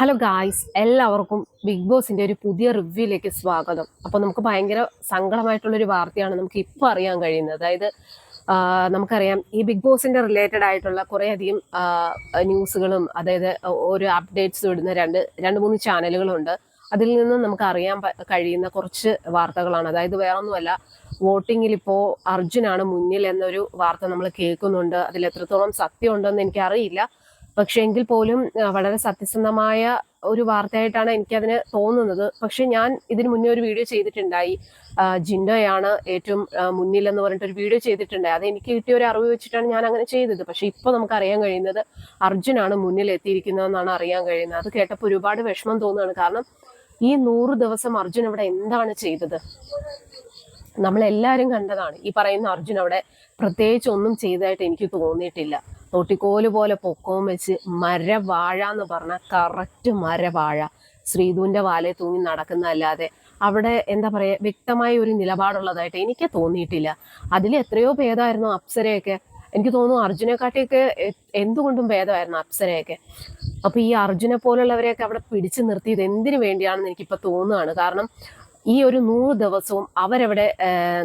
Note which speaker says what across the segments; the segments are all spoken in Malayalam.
Speaker 1: ഹലോ ഗായ്സ് എല്ലാവർക്കും ബിഗ് ബോസിന്റെ ഒരു പുതിയ റിവ്യൂയിലേക്ക് സ്വാഗതം. അപ്പോൾ നമുക്ക് ഭയങ്കര സങ്കടമായിട്ടുള്ളൊരു വാർത്തയാണ് നമുക്ക് ഇപ്പോൾ അറിയാൻ കഴിയുന്നത്. അതായത് നമുക്കറിയാം ഈ ബിഗ് ബോസിന്റെ റിലേറ്റഡ് ആയിട്ടുള്ള കുറേയധികം ന്യൂസുകളും അതായത് ഒരു അപ്ഡേറ്റ്സ് ഇടുന്ന രണ്ട് രണ്ട് മൂന്ന് ചാനലുകളുണ്ട്. അതിൽ നിന്നും നമുക്ക് അറിയാൻ കഴിയുന്ന കുറച്ച് വാർത്തകളാണ്. അതായത് വേറൊന്നുമല്ല വോട്ടിങ്ങിൽ ഇപ്പോൾ അർജുനാണ് മുന്നിൽ എന്നൊരു വാർത്ത നമ്മൾ കേൾക്കുന്നുണ്ട്. അതിൽ എത്രത്തോളം സത്യമുണ്ടെന്ന് എനിക്കറിയില്ല. പക്ഷെ എങ്കിൽ പോലും വളരെ സത്യസന്ധമായ ഒരു വാർത്തയായിട്ടാണ് എനിക്കതിന് തോന്നുന്നത്. പക്ഷെ ഞാൻ ഇതിന് മുന്നേ ഒരു വീഡിയോ ചെയ്തിട്ടുണ്ടായി. ജിൻഡോയാണ് ഏറ്റവും മുന്നിലെന്ന് പറഞ്ഞിട്ട് ഒരു വീഡിയോ ചെയ്തിട്ടുണ്ടായി. അത് എനിക്ക് കിട്ടിയ ഒരു അറിവ് വെച്ചിട്ടാണ് ഞാൻ അങ്ങനെ ചെയ്തത്. പക്ഷെ ഇപ്പോൾ നമുക്ക് അറിയാൻ കഴിയുന്നത് അർജുനാണ് മുന്നിൽ എത്തിയിരിക്കുന്നതെന്നാണ് അറിയാൻ കഴിയുന്നത്. അത് കേട്ടപ്പോൾ ഒരുപാട് വിഷമം തോന്നുകയാണ്. കാരണം ഈ നൂറ് ദിവസം അർജുൻ ഇവിടെ എന്താണ് ചെയ്തത്? നമ്മളെല്ലാവരും കണ്ടതാണ്. ഈ പറയുന്ന അർജുൻ അവിടെ പ്രത്യേകിച്ച് ഒന്നും ചെയ്തതായിട്ട് എനിക്ക് തോന്നിയിട്ടില്ല. തൊട്ടിക്കോൽ പോലെ പൊക്കവും വെച്ച് മരവാഴ എന്ന് പറഞ്ഞാൽ കറക്റ്റ് മരവാഴ ശ്രീധുവിന്റെ വാലെ തൂങ്ങി നടക്കുന്നതല്ലാതെ അവിടെ എന്താ പറയുക വ്യക്തമായ ഒരു നിലപാടുള്ളതായിട്ട് എനിക്ക് തോന്നിയിട്ടില്ല. അതിൽ എത്രയോ ഭേദമായിരുന്നു അപ്സരയൊക്കെ. എനിക്ക് തോന്നുന്നു അർജുനെക്കാട്ടിയൊക്കെ എന്തുകൊണ്ടും ഭേദമായിരുന്നു അപ്സരയൊക്കെ. അപ്പൊ ഈ അർജുനെ പോലുള്ളവരെയൊക്കെ അവിടെ പിടിച്ചു നിർത്തിയത് എന്തിനു വേണ്ടിയാണെന്ന് എനിക്കിപ്പോ തോന്നുകയാണ്. കാരണം ഈ ഒരു നൂറ് ദിവസവും അവരവിടെ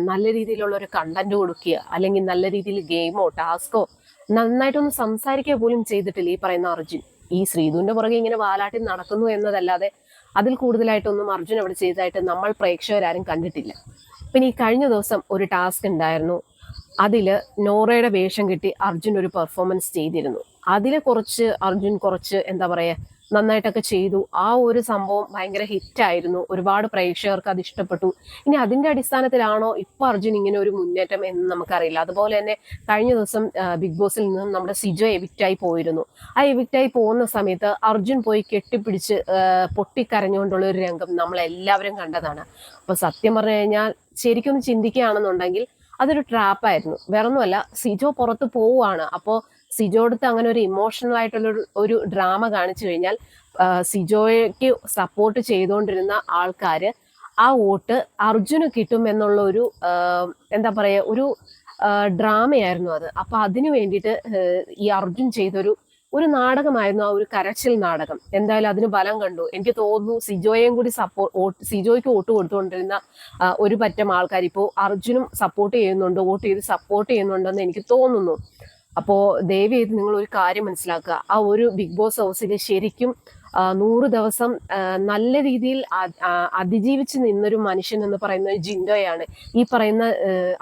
Speaker 1: നല്ല രീതിയിലുള്ള ഒരു കണ്ടന്റ് കൊടുക്കുക അല്ലെങ്കിൽ നല്ല രീതിയിൽ ഗെയിമോ ടാസ്കോ നന്നായിട്ടൊന്ന് സംസാരിക്കുക പോലും ചെയ്തിട്ടില്ല ഈ പറയുന്ന അർജുൻ. ഈ ശ്രീധുവിന്റെ പുറകെ ഇങ്ങനെ വാലാട്ടി നടക്കുന്നു എന്നതല്ലാതെ അതിൽ കൂടുതലായിട്ടൊന്നും അർജുൻ അവിടെ ചെയ്തതായിട്ട് നമ്മൾ പ്രേക്ഷകരാരും കണ്ടിട്ടില്ല. പിന്നെ ഈ കഴിഞ്ഞ ദിവസം ഒരു ടാസ്ക് ഉണ്ടായിരുന്നു. അതിൽ നോറയുടെ വേഷം കിട്ടി അർജുൻ ഒരു പെർഫോമൻസ് ചെയ്തിരുന്നു. അതിലെ കുറച്ച് അർജുൻ കുറച്ച് എന്താ പറയാ നന്നായിട്ടൊക്കെ ചെയ്തു. ആ ഒരു സംഭവം ഭയങ്കര ഹിറ്റായിരുന്നു ഒരുപാട് പ്രേക്ഷകർക്ക് അത് ഇഷ്ടപ്പെട്ടു. ഇനി അതിന്റെ അടിസ്ഥാനത്തിലാണോ ഇപ്പൊ അർജുൻ ഇങ്ങനെ ഒരു മുന്നേറ്റം എന്ന് നമുക്കറിയില്ല. അതുപോലെ തന്നെ കഴിഞ്ഞ ദിവസം ബിഗ് ബോസിൽ നിന്നും നമ്മുടെ സിജോ എവിക്റ്റായി പോയിരുന്നു. ആ എവിക്റ്റായി പോകുന്ന സമയത്ത് അർജുൻ പോയി കെട്ടിപ്പിടിച്ച് പൊട്ടിക്കരഞ്ഞുകൊണ്ടുള്ള ഒരു രംഗം നമ്മൾ എല്ലാവരും കണ്ടതാണ്. അപ്പൊ സത്യം പറഞ്ഞു കഴിഞ്ഞാൽ ശരിക്കും ചിന്തിക്കുകയാണെന്നുണ്ടെങ്കിൽ അതൊരു ട്രാപ്പായിരുന്നു വേറൊന്നുമല്ല സിജോ പുറത്ത് പോവുകയാണ്. അപ്പോൾ സിജോടുത്ത് അങ്ങനെ ഒരു ഇമോഷണൽ ആയിട്ടുള്ള ഒരു- ഡ്രാമ കാണിച്ചു കഴിഞ്ഞാൽ സിജോയ്ക്ക് സപ്പോർട്ട് ചെയ്തുകൊണ്ടിരുന്ന ആൾക്കാര് ആ വോട്ട് അർജുന് കിട്ടും എന്നുള്ള ഒരു എന്താ പറയുക ഒരു ഡ്രാമയായിരുന്നു അത്. അപ്പൊ അതിനു വേണ്ടിയിട്ട് ഈ അർജുൻ ചെയ്തൊരു ഒരു നാടകമായിരുന്നു ആ ഒരു കരച്ചിൽ നാടകം. എന്തായാലും അതിന് ബലം കണ്ടു. എനിക്ക് തോന്നുന്നു സിജോയെയും കൂടി സപ്പോർട്ട് സിജോയ്ക്ക് വോട്ട് കൊടുത്തുകൊണ്ടിരുന്ന ഒരു പറ്റം ആൾക്കാർ ഇപ്പോൾ അർജുനും സപ്പോർട്ട് ചെയ്യുന്നുണ്ട് വോട്ട് ചെയ്ത് സപ്പോർട്ട് ചെയ്യുന്നുണ്ടെന്ന് എനിക്ക് തോന്നുന്നു. അപ്പോൾ ദയവ് ചെയ്ത് നിങ്ങൾ ഒരു കാര്യം മനസ്സിലാക്കുക. ആ ഒരു ബിഗ് ബോസ് ഹൗസിൽ ശരിക്കും നൂറ് ദിവസം നല്ല രീതിയിൽ അതിജീവിച്ച് നിന്നൊരു മനുഷ്യൻ എന്ന് പറയുന്നത് ജിൻഡോയാണ്. ഈ പറയുന്ന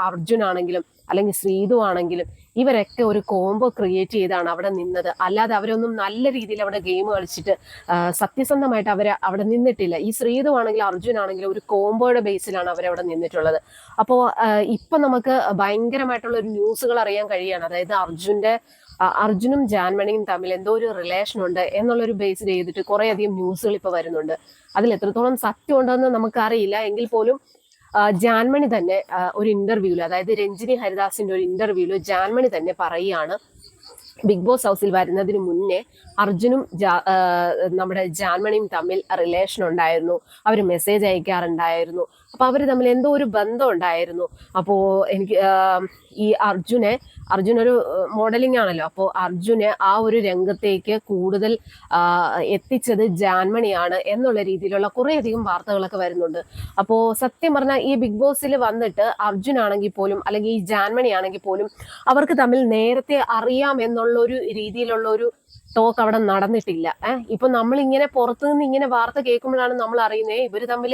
Speaker 1: അർജുൻ ആണെങ്കിലും അല്ലെങ്കിൽ ശ്രീതു ആണെങ്കിലും ഇവരൊക്കെ ഒരു കോംബോ ക്രിയേറ്റ് ചെയ്താണ് അവിടെ നിന്നത്. അല്ലാതെ അവരൊന്നും നല്ല രീതിയിൽ അവിടെ ഗെയിം കളിച്ചിട്ട് സത്യസന്ധമായിട്ട് അവർ അവിടെ നിന്നിട്ടില്ല. ഈ ശ്രീതു ആണെങ്കിലും അർജുൻ ആണെങ്കിലും ഒരു കോംബോയുടെ ബേസിലാണ് അവരവിടെ നിന്നിട്ടുള്ളത്. അപ്പോൾ ഇപ്പം നമുക്ക് ഭയങ്കരമായിട്ടുള്ള ഒരു ന്യൂസുകൾ അറിയാൻ കഴിയുകയാണ്. അതായത് അർജുന്റെ ആ, അർജുനും ജാൻമണിയും തമ്മിൽ എന്തോ ഒരു റിലേഷൻ ഉണ്ട് എന്നുള്ളൊരു ബേസ് ചെയ്തിട്ട് കുറെ അധികം ന്യൂസുകൾ ഇപ്പൊ വരുന്നുണ്ട്. അതിൽ എത്രത്തോളം സത്യം ഉണ്ടെന്ന് നമുക്കറിയില്ല. എങ്കിൽ പോലും ജാൻമണി തന്നെ ഒരു ഇന്റർവ്യൂവിൽ അതായത് രഞ്ജിനി ഹരിദാസിന്റെ ഒരു ഇന്റർവ്യൂവിൽ ജാൻമണി തന്നെ പറയുകയാണ്. ബിഗ് ബോസ് ഹൗസിൽ വരുന്നതിന് മുന്നേ അർജുനും നമ്മുടെ ജാൻമണിയും തമ്മിൽ റിലേഷൻ ഉണ്ടായിരുന്നു. അവർ മെസ്സേജ് അയക്കാറുണ്ടായിരുന്നു. അപ്പോൾ അവർ തമ്മിൽ എന്തോ ഒരു ബന്ധം ഉണ്ടായിരുന്നു. അപ്പോൾ എനിക്ക് ഈ അർജുനെ അർജുൻ ഒരു മോഡലിംഗ് ആണല്ലോ. അപ്പോൾ അർജുനെ ആ ഒരു രംഗത്തേക്ക് കൂടുതൽ എത്തിച്ചത് ജാൻമണിയാണ് എന്നുള്ള രീതിയിലുള്ള കുറേയധികം വാർത്തകളൊക്കെ വരുന്നുണ്ട്. അപ്പോൾ സത്യം പറഞ്ഞാൽ ഈ ബിഗ് ബോസിൽ വന്നിട്ട് അർജുൻ ആണെങ്കിൽ പോലും അല്ലെങ്കിൽ ഈ ജാൻമണി ആണെങ്കിൽ പോലും അവർക്ക് തമ്മിൽ നേരത്തെ അറിയാം എന്നുള്ള ഒരു രീതിയിലുള്ള ഒരു ടോക്ക് അവിടെ നടന്നിട്ടില്ല. ഏഹ് ഇപ്പൊ നമ്മൾ ഇങ്ങനെ പുറത്തു നിന്ന് ഇങ്ങനെ വാർത്ത കേൾക്കുമ്പോഴാണ് നമ്മൾ അറിയുന്നത് ഇവർ തമ്മിൽ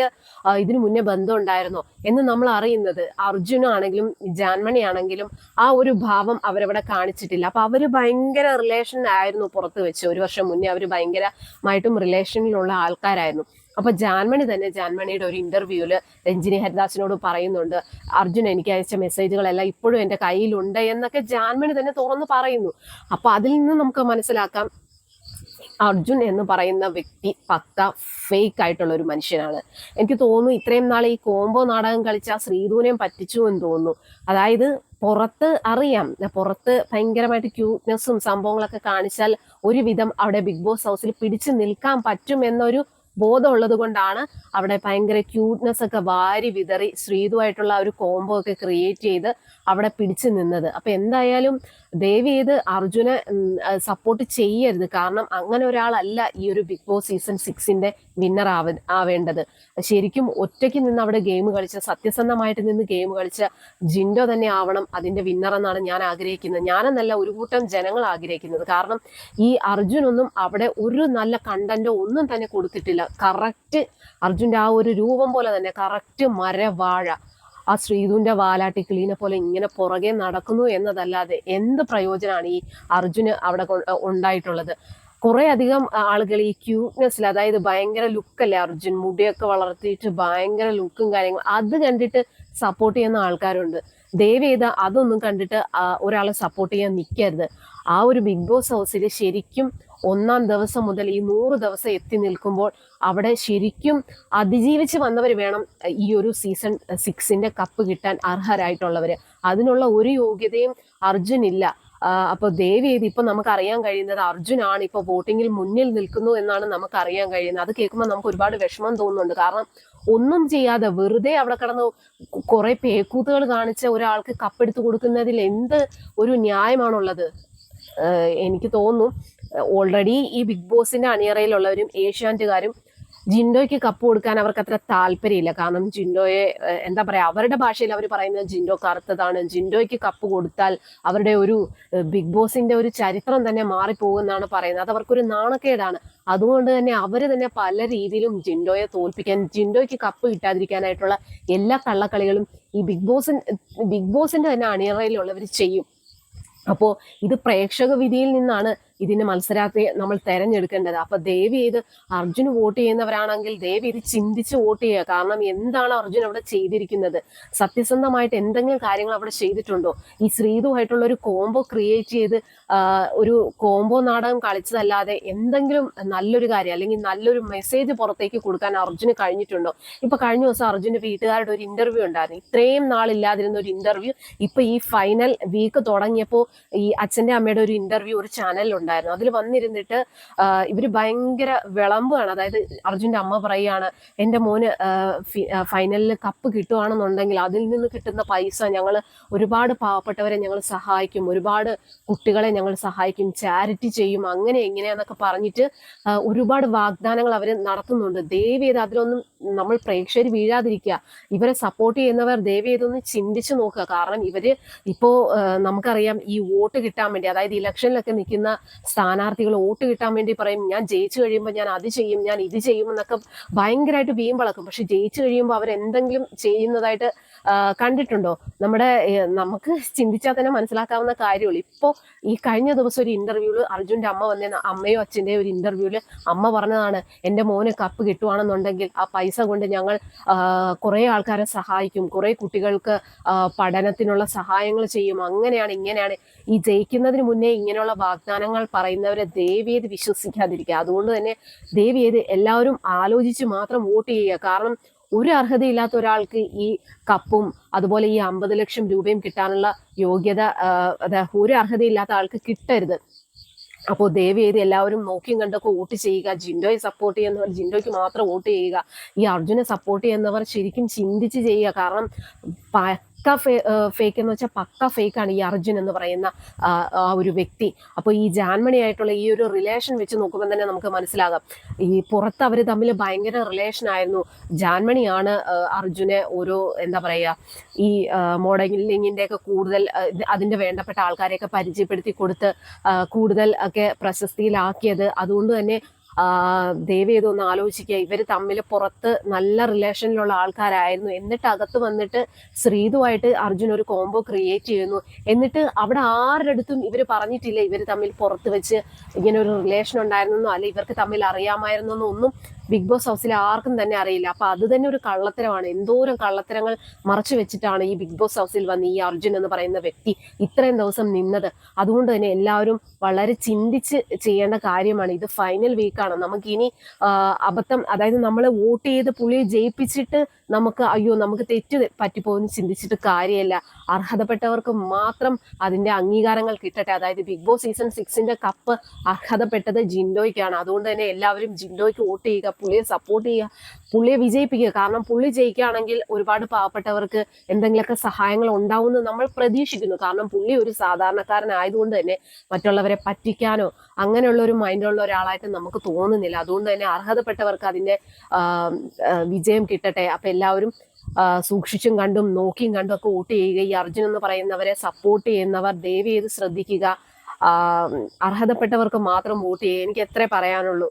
Speaker 1: ഇതിനു മുന്നേ ബന്ധം ഉണ്ടായിരുന്നോ എന്ന് നമ്മൾ അറിയുന്നത്. അർജുനാണെങ്കിലും ജാൻമണി ആണെങ്കിലും ആ ഒരു ഭാവം അവരവിടെ കാണിച്ചിട്ടില്ല. അപ്പൊ അവർ ഭയങ്കര റിലേഷൻ ആയിരുന്നു പുറത്ത് വെച്ച്. ഒരു വർഷം മുന്നേ അവർ ഭയങ്കരമായിട്ടും റിലേഷനിലുള്ള ആൾക്കാരായിരുന്നു. അപ്പൊ ജാൻമണി തന്നെ ജാൻമണിയുടെ ഒരു ഇന്റർവ്യൂൽ രഞ്ജിനി ഹരിദാസിനോട് പറയുന്നുണ്ട് അർജുൻ എനിക്ക് അയച്ച മെസ്സേജുകളെല്ലാം ഇപ്പോഴും എന്റെ കയ്യിലുണ്ട് എന്നൊക്കെ ജാൻമണി തന്നെ തുറന്ന് പറയുന്നു. അപ്പൊ അതിൽ നിന്ന് നമുക്ക് മനസ്സിലാക്കാം അർജുൻ എന്ന് പറയുന്ന വ്യക്തി പക്ക ഫേക്ക് ആയിട്ടുള്ള ഒരു മനുഷ്യനാണ്. എനിക്ക് തോന്നുന്നു ഇത്രയും നാൾ ഈ കോംബോ നാടകം കളിച്ച ആ ശ്രീധുവിനെയും പറ്റിച്ചു എന്ന് തോന്നുന്നു. അതായത് പുറത്ത് അറിയാം പുറത്ത് ഭയങ്കരമായിട്ട് ക്യൂട്ട്നെസ്സും സംഭവങ്ങളൊക്കെ കാണിച്ചാൽ ഒരുവിധം അവിടെ ബിഗ് ബോസ് ഹൗസിൽ പിടിച്ചു നിൽക്കാൻ പറ്റും എന്നൊരു ബോധമുള്ളത് കൊണ്ടാണ് അവിടെ ഭയങ്കര ക്യൂട്ട്നെസ് ഒക്കെ വാരി വിതറി ശ്രീതുമായിട്ടുള്ള ഒരു കോംബോ ഒക്കെ ക്രിയേറ്റ് ചെയ്ത് അവിടെ പിടിച്ചു നിന്നത്. അപ്പൊ എന്തായാലും ദേവി ഇത് അർജുനെ സപ്പോർട്ട് ചെയ്യരുത്. കാരണം അങ്ങനെ ഒരാളല്ല ഈ ഒരു ബിഗ് ബോസ് സീസൺ സിക്സിന്റെ വിന്നർ ആവ ആവേണ്ടത്. ശരിക്കും ഒറ്റയ്ക്ക് നിന്ന് അവിടെ ഗെയിം കളിച്ച സത്യസന്ധമായിട്ട് നിന്ന് ഗെയിം കളിച്ച ജിൻഡോ തന്നെ ആവണം അതിന്റെ വിന്നർ എന്നാണ് ഞാൻ ആഗ്രഹിക്കുന്നത്. ഞാനെന്നല്ല ഒരു കൂട്ടം ജനങ്ങൾ ആഗ്രഹിക്കുന്നത്. കാരണം ഈ അർജുനൊന്നും അവിടെ ഒരു നല്ല കണ്ടന്റോ ഒന്നും തന്നെ കൊടുത്തിട്ടില്ല. കറക്റ്റ് അർജുന്റെ ആ ഒരു രൂപം പോലെ തന്നെ കറക്റ്റ് മരവാഴ. ആ ശ്രീധുവിന്റെ വാലാട്ടി ക്ലീനെ പോലെ ഇങ്ങനെ പുറകെ നടക്കുന്നു എന്നതല്ലാതെ എന്ത് പ്രയോജനമാണ് ഈ അർജുന് അവിടെ ഉണ്ടായിട്ടുള്ളത്? കുറെ അധികം ആളുകൾ ഈ ക്യൂട്ട്നെസ്സിൽ അതായത് ഭയങ്കര ലുക്കല്ലേ അർജുൻ? മുടിയൊക്കെ വളർത്തിയിട്ട് ഭയങ്കര ലുക്കും കാര്യങ്ങളും അത് കണ്ടിട്ട് സപ്പോർട്ട് ചെയ്യുന്ന ആൾക്കാരുണ്ട്. ദയവ് ചെയ്ത് അതൊന്നും കണ്ടിട്ട് ഒരാളെ സപ്പോർട്ട് ചെയ്യാൻ നിൽക്കരുത് ആ ഒരു ബിഗ് ബോസ് ഹൗസിൽ ശരിക്കും ഒന്നാം ദിവസം മുതൽ ഈ നൂറ് ദിവസം എത്തി നിൽക്കുമ്പോൾ അവിടെ ശരിക്കും അതിജീവിച്ച് വന്നവർ വേണം ഈ ഒരു സീസൺ സിക്സിന്റെ കപ്പ് കിട്ടാൻ അർഹരായിട്ടുള്ളവർ അതിനുള്ള ഒരു യോഗ്യതയും അർജുനില്ല. അപ്പൊ ദേവി ഇത് ഇപ്പൊ നമുക്ക് അറിയാൻ കഴിയുന്നത് അർജുനാണ് ഇപ്പൊ വോട്ടിങ്ങിൽ മുന്നിൽ നിൽക്കുന്നു എന്നാണ് നമുക്ക് അറിയാൻ കഴിയുന്നത്. അത് കേൾക്കുമ്പോൾ നമുക്ക് ഒരുപാട് വിഷമം തോന്നുന്നുണ്ട്. കാരണം ഒന്നും ചെയ്യാതെ വെറുതെ അവിടെ കിടന്ന് കുറെ പേക്കൂത്തുകൾ കാണിച്ച ഒരാൾക്ക് കപ്പെടുത്തു കൊടുക്കുന്നതിൽ എന്ത് ഒരു ന്യായമാണുള്ളത്? എനിക്ക് തോന്നുന്നു ഓൾറെഡി ഈ ബിഗ് ബോസിന്റെ അണിയറയിലുള്ളവരും ഏഷ്യാനെറ്റുകാരും ജിൻഡോയ്ക്ക് കപ്പ് കൊടുക്കാൻ അവർക്ക് അത്ര താല്പര്യമില്ല. കാരണം ജിൻഡോയെ എന്താ പറയുക അവരുടെ ഭാഷയിൽ അവർ പറയുന്നത് ജിൻഡോ കറുത്തതാണ്. ജിൻഡോയ്ക്ക് കപ്പ് കൊടുത്താൽ അവരുടെ ഒരു ബിഗ് ബോസിന്റെ ഒരു ചരിത്രം തന്നെ മാറിപ്പോകുമെന്നാണ് പറയുന്നത്. അത് അവർക്കൊരു നാണക്കേടാണ്. അതുകൊണ്ട് തന്നെ അവർ തന്നെ പല രീതിയിലും ജിൻഡോയെ തോൽപ്പിക്കാൻ ജിൻഡോയ്ക്ക് കപ്പ് കിട്ടാതിരിക്കാനായിട്ടുള്ള എല്ലാ കള്ളക്കളികളും ഈ ബിഗ് ബോസിൻ ബിഗ് ബോസിന്റെ തന്നെ അണിയറയിലുള്ളവർ ചെയ്യും. അപ്പോൾ ഇത് പ്രേക്ഷക വിധിയിൽ നിന്നാണ് ഇതിന്റെ മത്സരാർത്ഥിയെ നമ്മൾ തെരഞ്ഞെടുക്കേണ്ടത്. അപ്പൊ ദേവി ചെയ്ത് അർജുന് വോട്ട് ചെയ്യുന്നവരാണെങ്കിൽ ദേവി ഇത് ചിന്തിച്ച് വോട്ട് ചെയ്യുക. കാരണം എന്താണ് അർജുൻ അവിടെ ചെയ്തിരിക്കുന്നത്? സത്യസന്ധമായിട്ട് എന്തെങ്കിലും കാര്യങ്ങൾ അവിടെ ചെയ്തിട്ടുണ്ടോ? ഈ ശ്രീതുമായിട്ടുള്ള ഒരു കോംബോ ക്രിയേറ്റ് ചെയ്ത് ഒരു കോംബോ നാടകം കളിച്ചതല്ലാതെ എന്തെങ്കിലും നല്ലൊരു കാര്യം അല്ലെങ്കിൽ നല്ലൊരു മെസ്സേജ് പുറത്തേക്ക് കൊടുക്കാൻ അർജുന് കഴിഞ്ഞിട്ടുണ്ടോ? ഇപ്പൊ കഴിഞ്ഞ ദിവസം അർജുന്റെ വീട്ടുകാരുടെ ഒരു ഇന്റർവ്യൂ ഉണ്ടായിരുന്നു. ഇത്രയും നാളില്ലാതിരുന്ന ഒരു ഇന്റർവ്യൂ ഇപ്പൊ ഈ ഫൈനൽ വീക്ക് തുടങ്ങിയപ്പോൾ ഈ അച്ഛന്റെ അമ്മയുടെ ഒരു ഇന്റർവ്യൂ ഒരു ചാനലിൽ ഉണ്ടായിരുന്നു. അതിൽ വന്നിരുന്നിട്ട് ഇവർ ഭയങ്കര വിളമ്പാണ്. അതായത് അർജുന്റെ അമ്മ പറയുകയാണ് എന്റെ മോന് ഫൈനലിൽ കപ്പ് കിട്ടുവാണെന്നുണ്ടെങ്കിൽ അതിൽ നിന്ന് കിട്ടുന്ന പൈസ ഞങ്ങൾ ഒരുപാട് പാവപ്പെട്ടവരെ ഞങ്ങൾ സഹായിക്കും. ഒരുപാട് കുട്ടികളെ ഞങ്ങൾ സഹായിക്കും. ചാരിറ്റി ചെയ്യും. അങ്ങനെ എങ്ങനെയാന്നൊക്കെ പറഞ്ഞിട്ട് ഒരുപാട് വാഗ്ദാനങ്ങൾ അവർ നടത്തുന്നുണ്ട്. ദയവ് ചെയ്ത് അതിലൊന്നും നമ്മൾ പ്രേക്ഷകർ വീഴാതിരിക്കുക. ഇവരെ സപ്പോർട്ട് ചെയ്യുന്നവർ ദയവ് ചെയ്തൊന്ന് ചിന്തിച്ചു നോക്കുക. കാരണം ഇവർ ഇപ്പോ നമുക്കറിയാം ഈ വോട്ട് കിട്ടാൻ വേണ്ടി അതായത് ഇലക്ഷനിലൊക്കെ നിൽക്കുന്ന സ്ഥാനാർത്ഥികൾ വോട്ട് കിട്ടാൻ വേണ്ടി പറയും ഞാൻ ജയിച്ചു കഴിയുമ്പോൾ ഞാൻ അത് ചെയ്യും ഞാൻ ഇത് ചെയ്യും എന്നൊക്കെ ഭയങ്കരമായിട്ട് വീമ്പളക്കും. പക്ഷെ ജയിച്ചു കഴിയുമ്പോൾ അവരെന്തെങ്കിലും ചെയ്യുന്നതായിട്ട് കണ്ടിട്ടുണ്ടോ? നമ്മുടെ നമുക്ക് ചിന്തിച്ചാൽ തന്നെ മനസ്സിലാക്കാവുന്ന കാര്യമുള്ളൂ. ഇപ്പോൾ ഈ കഴിഞ്ഞ ദിവസം ഒരു ഇന്റർവ്യൂൽ അർജുന്റെ അമ്മ വന്ന അമ്മയോ അച്ഛന്റെയോ ഒരു ഇന്റർവ്യൂൽ അമ്മ പറഞ്ഞതാണ് എന്റെ മോന് കപ്പ് കിട്ടുവാണെന്നുണ്ടെങ്കിൽ ആ പൈസ കൊണ്ട് ഞങ്ങൾ കുറേ ആൾക്കാരെ സഹായിക്കും. കുറേ കുട്ടികൾക്ക് പഠനത്തിനുള്ള സഹായങ്ങൾ ചെയ്യും. അങ്ങനെയാണ് ഇങ്ങനെയാണ്. ഈ ജയിക്കുന്നതിന് മുന്നേ ഇങ്ങനെയുള്ള വാഗ്ദാനങ്ങൾ പറയുന്നവരെ ദേവിയത് വിശ്വസിക്കാതിരിക്കുക. അതുകൊണ്ട് തന്നെ ദേവിയത് എല്ലാവരും ആലോചിച്ച് മാത്രം വോട്ട് ചെയ്യുക. കാരണം ഒരു അർഹതയില്ലാത്ത ഒരാൾക്ക് ഈ കപ്പും അതുപോലെ ഈ അമ്പത് ലക്ഷം രൂപയും കിട്ടാനുള്ള യോഗ്യത ഒരു അർഹതയില്ലാത്ത ആൾക്ക് കിട്ടരുത്. അപ്പോൾ ദയവ് ചെയ്ത് എല്ലാവരും നോക്കിയും കണ്ടൊക്കെ വോട്ട് ചെയ്യുക. ജിൻഡോയെ സപ്പോർട്ട് ചെയ്യുന്നവർ ജിൻഡോയ്ക്ക് മാത്രം വോട്ട് ചെയ്യുക. ഈ അർജുനെ സപ്പോർട്ട് ചെയ്യുന്നവർ ശരിക്കും ചിന്തിച്ച് ചെയ്യുക. കാരണം പക്ക ഫേ ഫേക്ക് എന്ന് വെച്ചാൽ പക്ക ഫേക്കാണ് ഈ അർജുൻ എന്ന് പറയുന്ന ആ, ഒരു വ്യക്തി. അപ്പോൾ ഈ ജാൻമണി ആയിട്ടുള്ള ഈ ഒരു റിലേഷൻ വെച്ച് നോക്കുമ്പോൾ തന്നെ നമുക്ക് മനസ്സിലാകാം. ഈ പുറത്ത് അവർ തമ്മിൽ ഭയങ്കര റിലേഷൻ ആയിരുന്നു. ജാൻമണിയാണ് അർജുനെ ഒരു എന്താ പറയുക ഈ മോഡലിങ്ങിന്റെ ഒക്കെ കൂടുതൽ അതിന്റെ വേണ്ടപ്പെട്ട ആൾക്കാരെയൊക്കെ പരിചയപ്പെടുത്തി കൊടുത്ത് കൂടുതൽ ഒക്കെ പ്രശസ്തിയിലാക്കിയത്. അതുകൊണ്ട് തന്നെ ദയവ് ചെയ്തൊന്ന് ആലോചിക്കുക. ഇവർ തമ്മിൽ പുറത്ത് നല്ല റിലേഷനിലുള്ള ആൾക്കാരായിരുന്നു. എന്നിട്ട് അകത്ത് വന്നിട്ട് ശ്രീതുമായിട്ട് അർജുൻ ഒരു കോംബോ ക്രിയേറ്റ് ചെയ്യുന്നു. എന്നിട്ട് അവിടെ ആരുടെ അടുത്തും ഇവർ പറഞ്ഞിട്ടില്ല ഇവർ തമ്മിൽ പുറത്ത് വെച്ച് ഇങ്ങനെ ഒരു റിലേഷൻ ഉണ്ടായിരുന്നോ അല്ലെ ഇവർക്ക് തമ്മിൽ അറിയാമായിരുന്നോ ഒന്നും ബിഗ് ബോസ് ഹൗസിൽ ആർക്കും തന്നെ അറിയില്ല. അപ്പൊ അത് തന്നെ ഒരു കള്ളത്തരമാണ്. എന്തോരം കള്ളത്തരങ്ങൾ മറച്ചു വെച്ചിട്ടാണ് ഈ ബിഗ് ബോസ് ഹൗസിൽ വന്ന് ഈ അർജുൻ എന്ന് പറയുന്ന വ്യക്തി ഇത്രയും ദിവസം നിന്നത്. അതുകൊണ്ട് തന്നെ എല്ലാവരും വളരെ ചിന്തിച്ച് ചെയ്യേണ്ട കാര്യമാണ്. ഇത് ഫൈനൽ വീക്കാണ് നമുക്ക് ഇനി അബദ്ധം അതായത് നമ്മൾ വോട്ട് ചെയ്ത് പുള്ളിയെ ജയിപ്പിച്ചിട്ട് നമുക്ക് അയ്യോ നമുക്ക് തെറ്റ് പറ്റിപ്പോകുന്നു ചിന്തിച്ചിട്ട് കാര്യമല്ല. അർഹതപ്പെട്ടവർക്ക് മാത്രം അതിന്റെ അംഗീകാരങ്ങൾ കിട്ടട്ടെ. അതായത് ബിഗ് ബോസ് സീസൺ സിക്സിന്റെ കപ്പ് അർഹതപ്പെട്ടത് ജിൻഡോയ്ക്കാണ്. അതുകൊണ്ട് തന്നെ എല്ലാവരും ജിൻഡോയ്ക്ക് വോട്ട് ചെയ്യുക. പുള്ളിയെ സപ്പോർട്ട് ചെയ്യുക പുള്ളിയെ വിജയിപ്പിക്കുക. കാരണം പുള്ളി ജയിക്കുകയാണെങ്കിൽ ഒരുപാട് പാവപ്പെട്ടവർക്ക് എന്തെങ്കിലുമൊക്കെ സഹായങ്ങൾ ഉണ്ടാവുമെന്ന് നമ്മൾ പ്രതീക്ഷിക്കുന്നു. കാരണം പുള്ളി ഒരു സാധാരണക്കാരനായതുകൊണ്ട് തന്നെ മറ്റുള്ളവരെ പറ്റിക്കാനോ അങ്ങനെയുള്ള ഒരു മൈൻഡുള്ള ഒരാളായിട്ട് നമുക്ക് തോന്നുന്നില്ല. അതുകൊണ്ട് തന്നെ അർഹതപ്പെട്ടവർക്ക് ആ, വിജയം കിട്ടട്ടെ. അപ്പം എല്ലാവരും സൂക്ഷിച്ചും കണ്ടും നോക്കിയും കണ്ടും ഒക്കെ വോട്ട് ചെയ്യുക. ഈ അർജുൻ എന്ന് പറയുന്നവരെ സപ്പോർട്ട് ചെയ്യുന്നവർ ദയവ് ചെയ്ത് ശ്രദ്ധിക്കുക അർഹതപ്പെട്ടവർക്ക് മാത്രം വോട്ട് ചെയ്യുക. എനിക്ക് എത്ര പറയാനുള്ളൂ.